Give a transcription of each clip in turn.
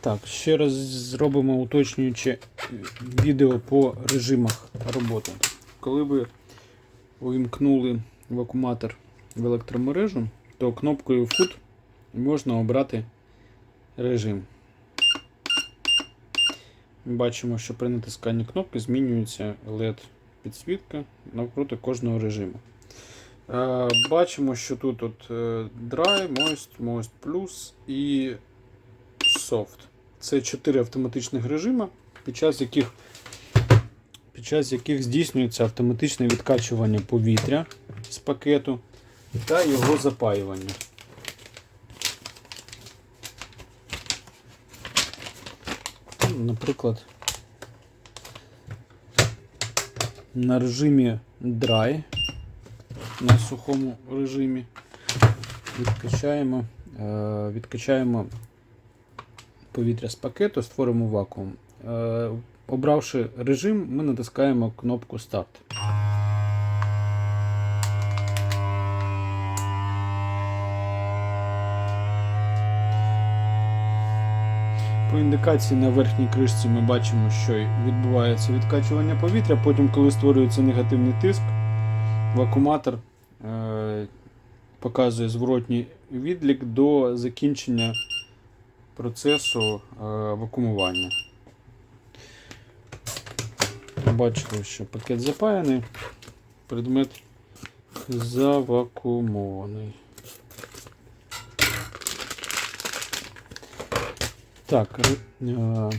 Так, ще раз зробимо уточнююче відео по режимах роботи. Коли ви увімкнули вакууматор в електромережу, то кнопкою Foot можна обрати режим. Бачимо, що при натисканні кнопки змінюється LED підсвітка навпроти кожного режиму. Е, Бачимо, що тут от е, Dry, Moist, Moist Plus і Soft. Це чотири автоматичних режими, під час яких під час яких здійснюється автоматичне відкачування повітря з пакету та його запаювання. Ну, Наприклад, на режимі Dry, на сухому режимі відкачаємо, е, відкачаємо повітря з пакету, створимо вакуум. Е, Обравши режим, ми натискаємо кнопку Старт. По індикації на верхній кришці ми бачимо, що відбувається відкачування повітря. Потім, коли створюється негативний тиск, вакууматор е, показує зворотній відлік до закінчення процесу е, вакуумування. Бачили, що пакет запаяний, предмет завакуумований. Так, е,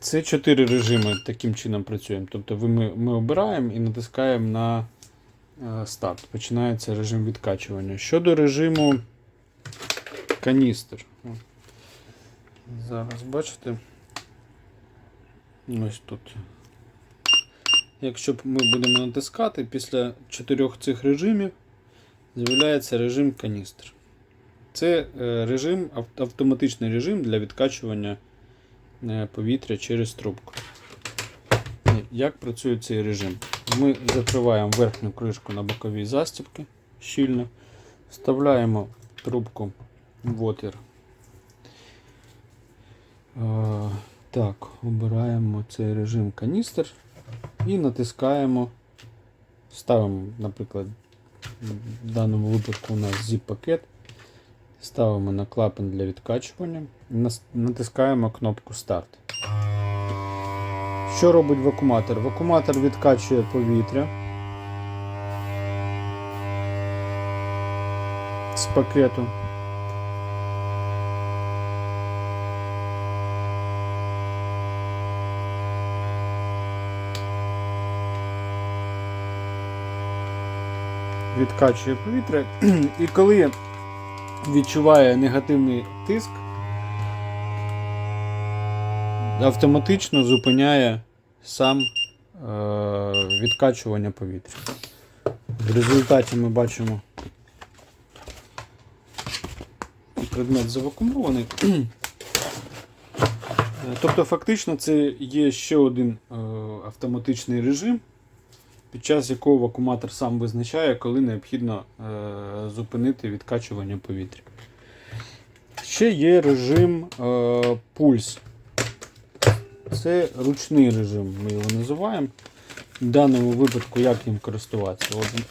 це чотири режими таким чином працюємо. Тобто ми, ми обираємо і натискаємо на е, старт. Починається режим відкачування. Щодо режиму каністр. Зараз бачите. Ось тут. Якщо ми будемо натискати, після чотирьох цих режимів з'являється режим каністр. Це е, режим, автоматичний режим для відкачування е, повітря через трубку. Як працює цей режим? Ми закриваємо верхню кришку на боковій застібки щільно, вставляємо трубку в отвір. Так, обираємо цей режим каністр і натискаємо, ставимо, наприклад, в даному випадку у нас zip-пакет. Ставимо на клапан для відкачування натискаємо кнопку Старт. Що робить вакууматор? Вакууматор відкачує повітря з пакету. Відкачує повітря. І коли відчуває негативний тиск, автоматично зупиняє сам е, відкачування повітря. В результаті ми бачимо предмет завакуумований. Е, Тобто, фактично, це є ще один е, автоматичний режим, під час якого вакууматор сам визначає, коли необхідно е, зупинити відкачування повітря. Ще є режим е, пульс. Це ручний режим, ми його називаємо. В даному випадку, як їм користуватися? От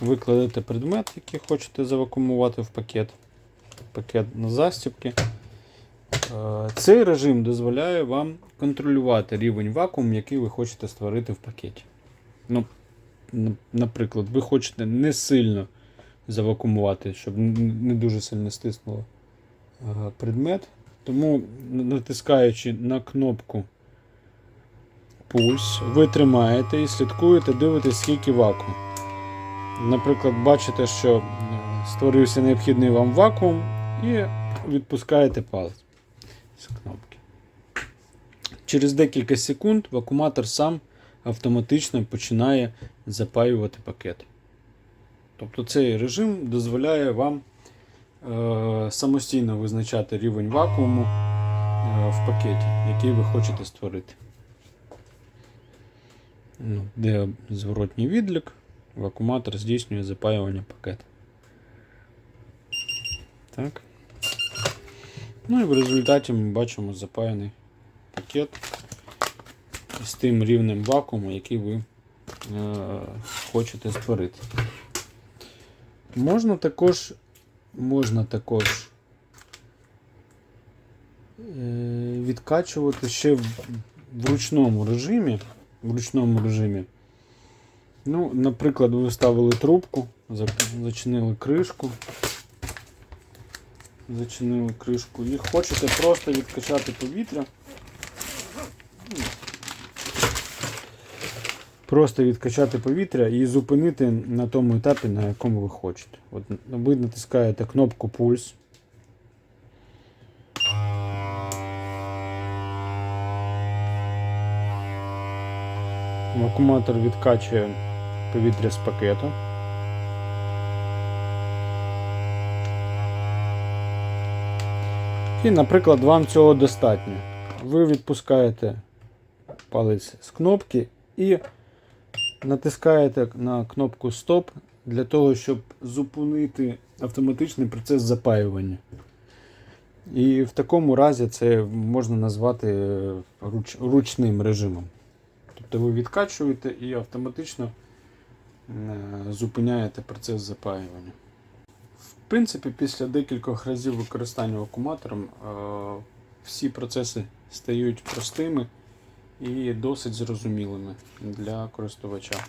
ви кладете предмет, який хочете завакуумувати в пакет. Пакет на застібки. Е, Цей режим дозволяє вам контролювати рівень вакууму, який ви хочете створити в пакеті. Ну, наприклад, ви хочете не сильно завакуумувати, щоб не дуже сильно стиснуло е, предмет. Тому натискаючи на кнопку пульс, ви тримаєте і слідкуєте, дивитесь, скільки вакуум. Наприклад, бачите, що е, створився необхідний вам вакуум, і відпускаєте палець з кнопки. Через декілька секунд вакууматор сам автоматично починає запаювати пакет. Тобто цей режим дозволяє вам е, самостійно визначати рівень вакууму е, в пакеті, який ви хочете створити. Ну, де зворотній відлік, вакууматор здійснює запаювання пакету. Так. Ну і в результаті ми бачимо запаяний пакет з тим рівнем вакууму, який ви е, хочете створити. Можна також, можна також е, відкачувати ще в, в ручному режимі. В ручному режимі. Ну, наприклад, ви вставили трубку, зачинили кришку. Зачинили кришку і хочете просто відкачати повітря. Просто відкачати повітря і зупинити на тому етапі, на якому ви хочете. От ви натискаєте кнопку пульс. Акумулятор відкачує повітря з пакету. І, наприклад, вам цього достатньо. Ви відпускаєте палець з кнопки і натискаєте на кнопку Стоп для того, щоб зупинити автоматичний процес запаювання. І в такому разі це можна назвати е, руч, ручним режимом. Тобто ви відкачуєте і автоматично е, зупиняєте процес запаювання. Принципі, після декількох разів використання акуматором е, всі процеси стають простими і досить зрозумілими для користувача.